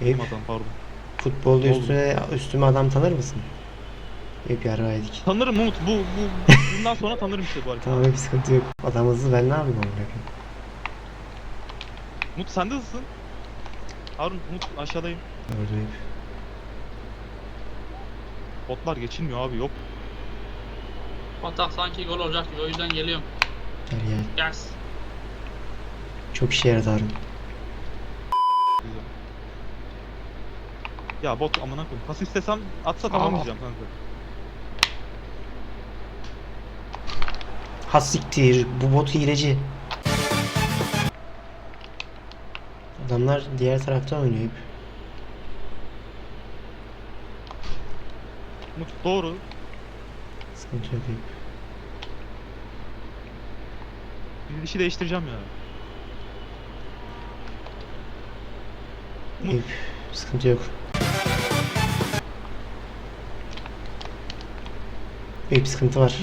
Eyüp, Adam pardon. futbolda Oldu. üstüne üstüme adam tanır mısın? Eyüp yarrağı yedik. Tanırım Umut. Bu, bu bundan sonra tanırım işte bu hareketi. Tamam bir sıkıntı yok. Adam hızlı ben ne yapayım onu bırakayım. Umut sen de hızlısın. Harun Umut aşağıdayım. Gördüm Eyüp. Botlar geçilmiyor abi yok. Atak sanki gol olacak gibi o yüzden geliyorum. Gel gel. Gel. Çok işe yaradı Harun. Güzel. Ya bot amına koyayım. Pas istesem atsa tamam Aa. diyeceğim kanka. Hassiktir. Bu bot hileci. Adamlar diğer tarafta oynuyor. Umut doğru. Sıkıntı yok Eyüp. Bir dişi değiştireceğim ya. Umut. Sıkıntı yok. Eyüp sıkıntı var.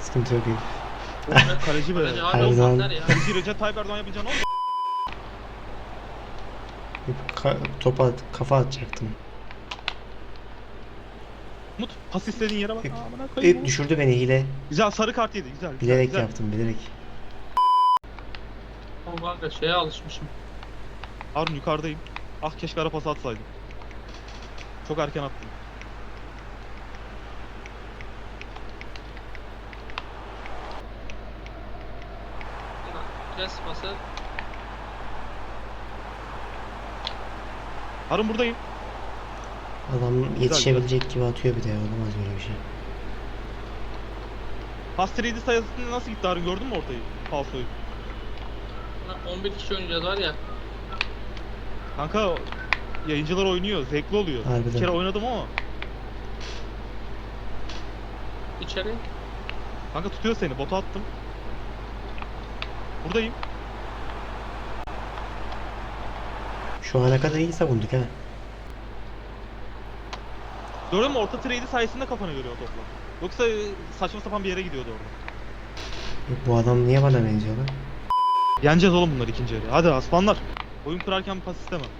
Sıkıntı yok. Kaleci be. Kaleci ya. Kaleci Recep Tayyip Erdoğan yapınca ne oldu? Eyüp ka- topa at- kafa atacaktım. Umut pas istediğin yere bak. Eyüp Umut. düşürdü beni hile. Güzel sarı kart yedi. Güzel. güzel Bilerek güzel. yaptım bilerek. O kanka şeye alışmışım. Harun yukarıdayım. Ah keşke ara pası atsaydım. Çok erken attım. Kes pası. Harun buradayım. Adam yetişebilecek gibi atıyor bir de olamaz böyle bir şey. Pas 3D sayısında nasıl gitti Harun gördün mü ortayı? Falsoyu. Lan 11 kişi oynayacağız var ya. Kanka yayıncılar oynuyor. Zevkli oluyor. Harbiden. Bir kere oynadım ama. İçeri. Kanka tutuyor seni. Bota attım. Buradayım. Şu ana kadar iyi savunduk ha. Gördün mü orta 3D sayesinde kafana görüyor topla. Yoksa e, saçma sapan bir yere gidiyordu orada. Bu adam niye bana benziyor lan? Yeneceğiz oğlum bunları ikinci yarı. Hadi aslanlar. Oyun kurarken pas istemem.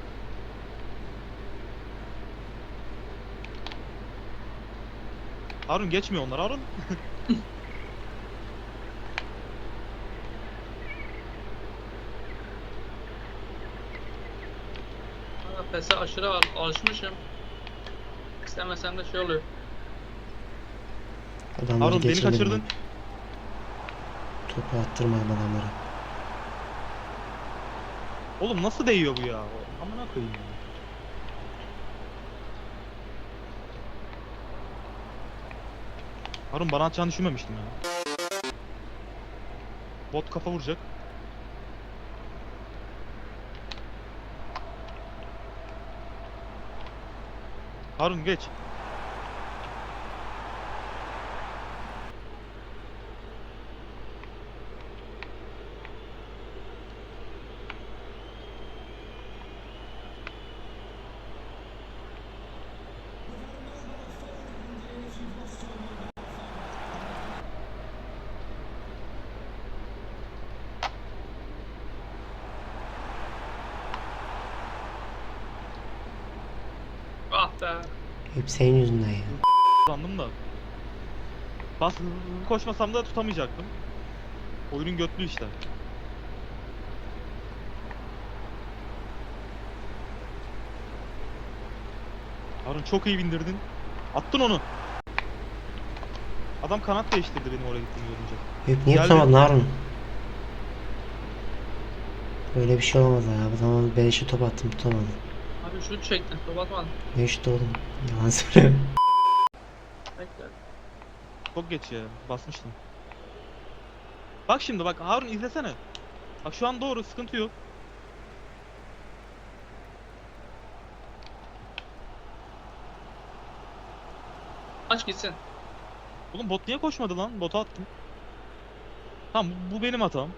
Harun geçmiyor onlar Harun. Kanka pese aşırı al- alışmışım. İstemesem de şey oluyor. Adamları Harun beni kaçırdın. Topu attırmadım adamlara. Oğlum nasıl değiyor bu ya? Amına koyayım ya. Harun bana atacağını düşünmemiştim ya. Bot kafa vuracak. Harun geç. Be. Hep senin yüzünden ya. Sandım da. Bas koşmasam da tutamayacaktım. Oyunun götlü işte. Harun çok iyi bindirdin. Attın onu. Adam kanat değiştirdi benim oraya gittiğimi görünce. Eyüp niye tutamadın Harun? Böyle bir şey olamaz ya. Bu zaman beleşe top attım tutamadım. Abi şut çektin. Top atmadın. Ne işte oğlum? Yalan söyleme. Bekle. Çok geç ya. Basmıştım. Bak şimdi bak Harun izlesene. Bak şu an doğru sıkıntı yok. Aç gitsin. Oğlum bot niye koşmadı lan? Bota attım. Tamam bu, bu benim hatam.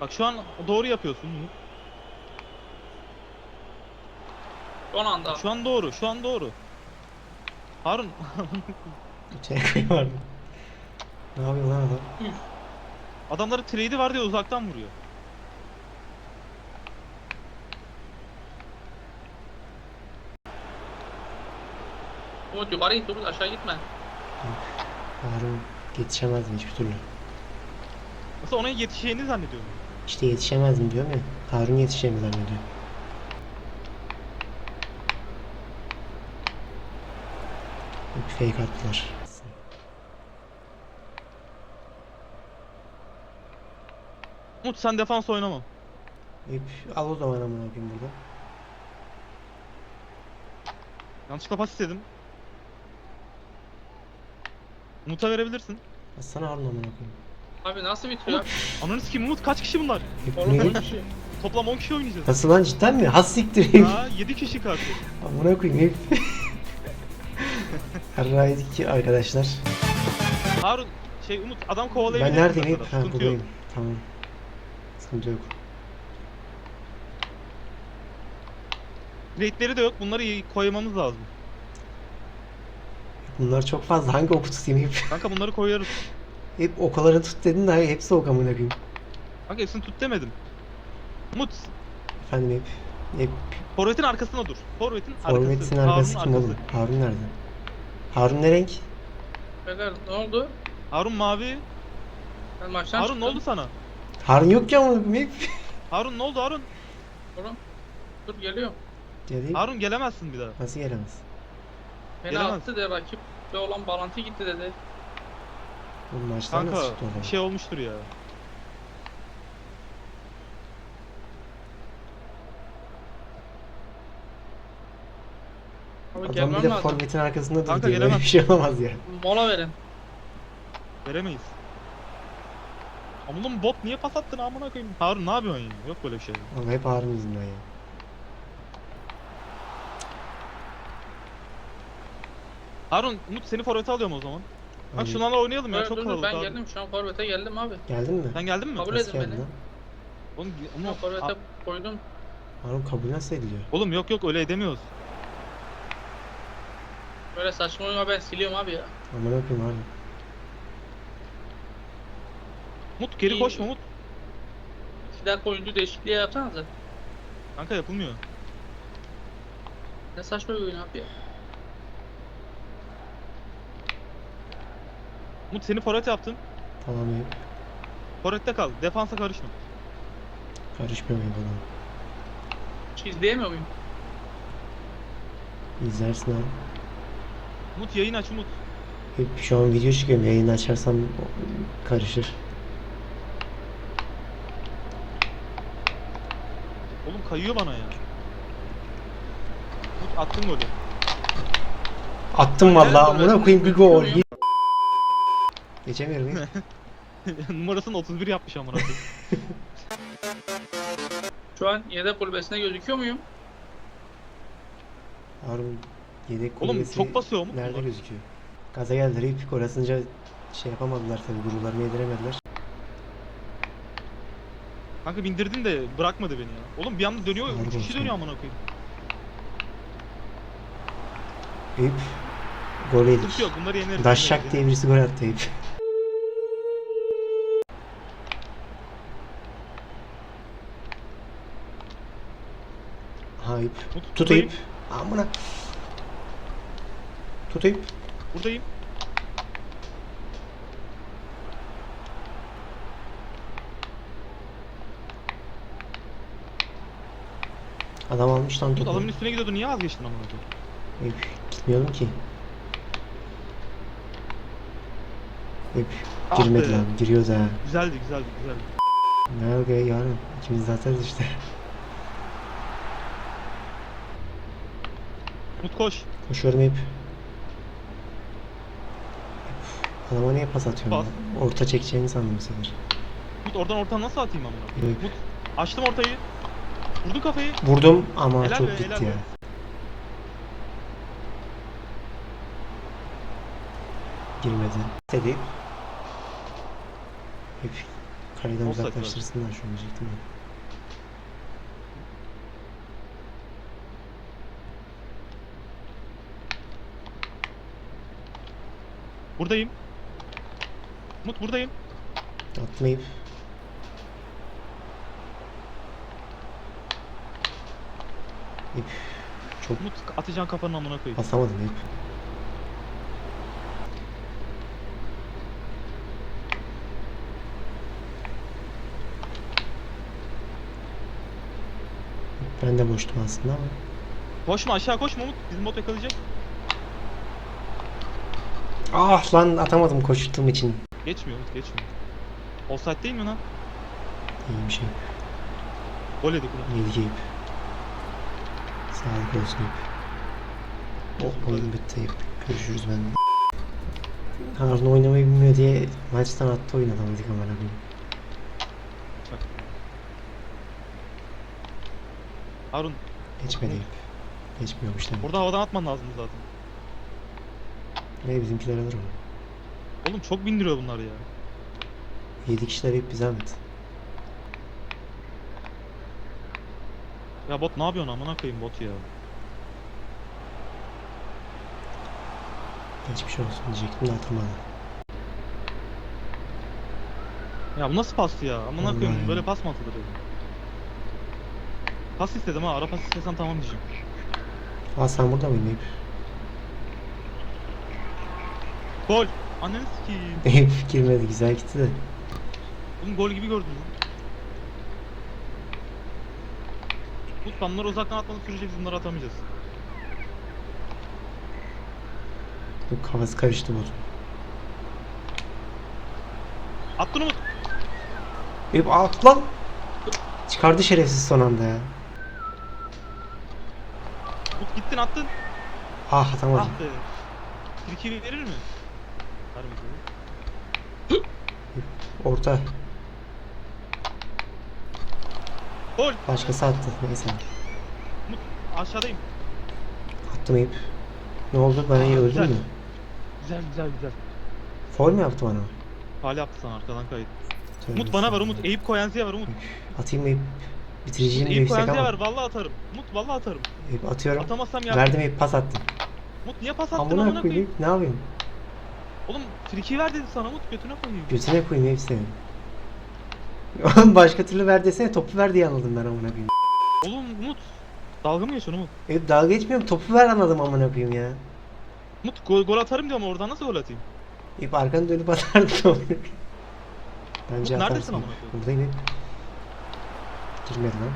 Bak şu an doğru yapıyorsun bunu. Son anda. Şu an doğru, şu an doğru. Harun Öteye koyardım. Ne yapıyor lan adam? Adamların trade'i var diye uzaktan vuruyor. Umut yukarı git Umut aşağı gitme. Harun yetişemezdim hiçbir türlü. Nasıl ona yetişeceğini zannediyorum. İşte yetişemezdim diyorum ya. Harun yetişeceğimi zannediyor. Fake attılar. Umut sen defans oynama. Hep al o zaman amına koyayım burada. Yanlışlıkla pas istedim. Umut'a verebilirsin. Atsana Harun amına koyayım. Abi nasıl bitiyor? Ananı sikeyim Umut kaç kişi bunlar? Oğlum ne? bir şey. Toplam 10 kişi oynayacağız. Nasıl lan cidden mi? Has siktir. Aa 7 kişi karşı. Amına koyayım hep. Harraydık ki arkadaşlar. Harun şey Umut adam kovalayabilir. Ben neredeyim? Ha sıkıntı yok. buradayım. Tamam. Sıkıntı yok. Rate'leri de yok bunları iyi koymamız lazım. Bunlar çok fazla. Hangi oku tutayım hep? Kanka bunları koyarız. Hep okaları tut dedin de hepsi ok amına koyayım. Kanka hepsini tut demedim. Umut Efendim hep. Hep forvetin arkasına dur. Forvetin arkası. forvetin arkası kim oğlum? Harun nerede? Harun ne renk? Beyler ne oldu? Harun mavi. Ben maçtan Harun çıktım. ne oldu sana? Harun yok amına koyayım hep. Harun ne oldu Harun? Oğlum. Dur geliyorum. Geleyim. Harun gelemezsin bir daha. Nasıl gelemez? Beni Gelemez. attı de rakip ve olan bağlantı gitti dedi. Oğlum maçtan Kanka nasıl çıktı o bir zaman? şey olmuştur ya. Abi Adam gelmem bir de lazım. forvetin arkasında Kanka dur diyor. Böyle bir şey olamaz ya. Mola verin. Veremeyiz. Oğlum bot niye pas attın amına koyayım? Harun ne yapıyorsun ya? Yok böyle bir şey. Ama hep Harun yüzünden ya. Harun Umut seni forvete alıyorum o zaman. Bak Abi, şunlarla oynayalım ya çok dur, dur, kalabalık ben abi. geldim şu an forvete geldim abi. Geldin mi? Sen geldin mi? Kabul Nasıl edin geldin beni. lan? Oğlum, Umut, forvete koydum. Harun kabul nasıl ediliyor? oğlum yok yok öyle edemiyoruz. Böyle saçma oyunu ben siliyorum abi ya. Amına koyayım Harun. Umut geri İyi. koşma Umut. İki dakika oyuncu değişikliği yapsanıza. Kanka yapılmıyor. Ne saçma bir oyun abi ya. Umut seni forvet yaptım. Tamam hep. Forvette kal. Defansa karışma. Karışmıyor adam. Hiç izleyemiyor muyum? İzlersin abi. Umut yayın aç Umut. Şu an video çıkıyorum. Yayını açarsam karışır. Oğlum kayıyor bana ya. Umut attın golü. Attım vallahi Nerede amına koyayım bir gol. Geçemiyorum ya. Numarasını 31 yapmış amına koyayım. Şu an yedek kulübesinde gözüküyor muyum? Harun yedek Oğlum kulübesi çok basıyor mu Nerede bunlar? gözüküyor? Gaza geldiler. İlk gol atınca şey yapamadılar tabii. Gururlarını yediremediler. Kanka bindirdin de bırakmadı beni ya. Oğlum bir anda dönüyor, Harbi 3 kişi olsun. dönüyor amına koyayım. Eyüp gol yedik. Sıkıntı yok bunları yeneriz. Daşşak diye birisi gol attı Eyüp. Ha Eyüp. Tut Eyüp. Amına. Tut Eyüp. Buradayım. Adam almış lan topu. adamın üstüne gidiyordu niye vazgeçtin amına koyayım? Eyüp gitmiyordum ki. Eyüp Ah girmedi be. lan. Giriyoruz ha. Güzeldi güzeldi güzeldi. Ne yok ya yarın. İkimiz de atarız işte. Umut koş. Koşuyorum Eyüp. Adama niye pas atıyorum Pas. Orta çekeceğini sandım bu sefer. Umut oradan ortadan nasıl atayım amına koyayım? Eyüp. Umut açtım ortayı. Vurdu kafayı. Vurdum ama Helal çok be, gitti ya. be. Girmedi. Dedi. Hep kaleden Offside uzaklaştırsınlar şu an diyecektim ben. Buradayım. Umut buradayım. Atmayıp. İp. Çok Umut atacaksın kafanın amına koyayım. basamadım ip. Ben de boştum aslında ama. Koşma aşağı koşma Umut. Bizim bot yakalayacak. Ah lan atamadım koştuğum için. Geçmiyor Umut geçmiyor. Offside değil mi lan? İyi bir şey. Gol yedik Umut. Yedik ip. Sağlık olsun ip. O oyun bitti ip. Görüşürüz ben. Harun oynamayı bilmiyor diye maçtan attı oynatamadık ama. Çak. Harun Geçmedi ip. Geçmiyormuş demek. orada havadan atman lazım zaten. Ve bizimkiler alır mı? Oğlum çok bindiriyor bunlar ya. 7 kişiler hep bir zahmet. Ya bot ne yapıyorsun amına koyayım bot ya. Geçmiş olsun diyecektim de atamadı. Ya bu nasıl pastı ya? Amına Vallahi koyayım ya. böyle pas mı atılır dedim. Pas istedim ha. Ara pas istesen tamam diyeceğim. Aa sen burada mıydın? Gol. Anneni sikeyim. Girmedi güzel gitti de. Oğlum gol gibi gördün lan. Tut ben bunları uzaktan atmadığı sürece biz bunları atamayacağız. Yok kafası karıştı botun. Attın Umut. Eyüp at lan! Çıkardı şerefsiz son anda ya. Umut gittin attın. Ah atamadım. Ah be. Friki verir mi? Vermedi. Orta. Gol. Başkası attı. Neyse. Aşağıdayım. Attım Eyüp. Ne oldu? Bana iyi öldün Güzel. mü? Güzel güzel güzel. Foul mu yaptı bana? Hali yaptı sana arkadan kayıt. Tövbe Umut bana ver. Umut. Eyüp Koyenzi'ye ver Umut. Atayım Eyüp. De Eyüp yüksek Koyenzi'ye ama. ver. Vallahi atarım. Umut vallahi atarım. Eyüp atıyorum. Atamazsam ya. Verdim Eyüp pas attım. Umut niye pas attın Amına koyayım. Ne yapayım? Oğlum friki ver dedi sana Umut götüne koyayım. Götüne koyayım senin. Oğlum başka türlü ver desene topu ver diye anladım ben amına koyayım. Oğlum Umut. Dalga mı geçiyorsun Umut? Eyüp dalga geçmiyorum topu ver anladım amına koyayım ya. Umut gol, gol atarım diyorum oradan nasıl gol atayım? Eyüp arkanı dönüp atardın koyayım. Bence Umut, neredesin amına koyayım? Buradayım Eyüp. Girmedi lan.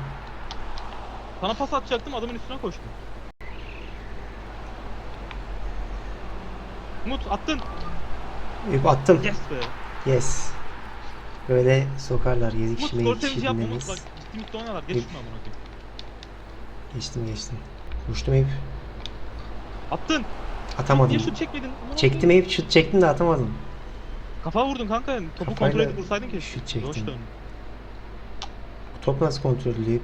Sana pas atacaktım adamın üstüne koştum. Umut attın. Eyüp attım. Yes be. Yes. Böyle sokarlar 7 Umut kişi skor 7 kişi sevinci yapma Umut dinlemeyiz. bak ciddi ciddi oynuyorlar. Geç şunu amına. Geçtim geçtim. Vuruştum Eyüp. Attın. Atamadım. Niye şut çekmedin? Amına Çektim. Eyüp şut çektim de atamadım. Kafa vurdun kanka. Topu Kafayla kontrol edip vursaydın keşke. şut çektim. Top nasıl kontrol Eyüp?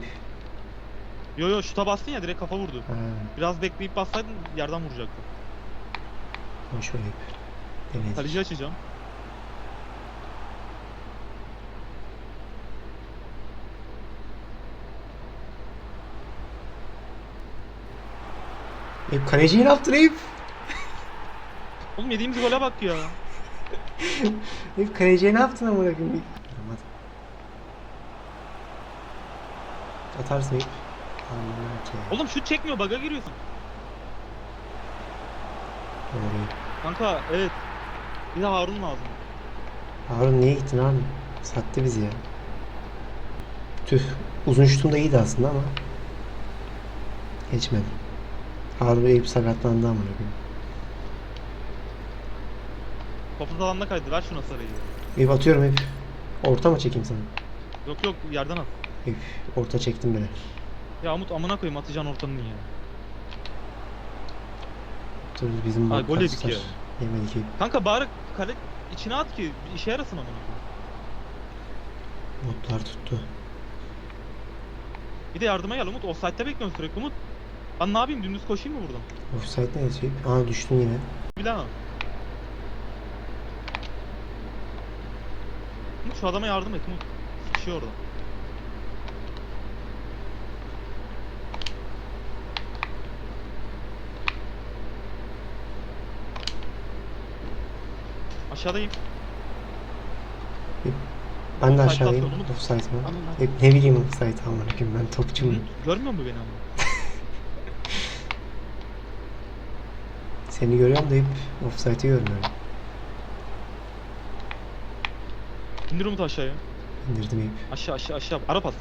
Yo yo şuta bastın ya direkt kafa vurdu. Ha, Biraz bekleyip bassaydın yerden vuracaktı. boş ver Eyüp. Denedik. Kaleci açacağım. Eyüp kaleciyi ne yaptın Eyüp? Oğlum yediğimiz gole bak ya. Eyüp kaleciye ne yaptın amına koyayım? Vuramadım. Atarsın Eyüp. Aman ki. Oğlum şut çekmiyor baga giriyorsun. Doğru Eyüp. Kanka evet. Bir de Harun lazım. Harun niye gittin Harun? Sattı bizi ya. Tüh. Uzun şutum da iyiydi aslında ama. Geçmedi. Harun Eyüp sakatlandı amına koyayım. Topuz alanda kaydı. Ver şuna sarıyı. Eyüp atıyorum Eyüp. Orta mı çekeyim sana? Yok yok yerden at. Eyüp orta çektim bile. Ya Umut amına koyayım atacaksın ortanın ya. Dur bizim Ay, gol yedik ya. Eyüp. Kanka bari kale içine at ki işe yarasın amına. Botlar tuttu. Bir de yardıma gel Umut. Offside'de bekliyorsun sürekli Umut. Ben ne yapayım dümdüz koşayım mı buradan? Offside ne yazıyor? Aa düştün yine. Bilemem. Umut şu adama yardım et Umut. Sıkışıyor orada. Aşağıdayım. Ben de aşağıdayım. Offside lan. Hep ne bileyim offside amına koyayım ben topçu muyum? Görmüyor mu beni ama? Seni görüyorum da hep offside'i görmüyorum. İndir Umut aşağıya. İndirdim hep. Aşağı aşağı aşağı. Ara pas.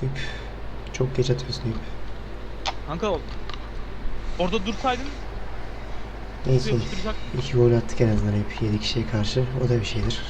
Hep. Çok geç atıyorsun hep. Kanka orada dursaydın Neyse. yapıştıracak. İki gol attık en azından hep 7 kişiye karşı. O da bir şeydir.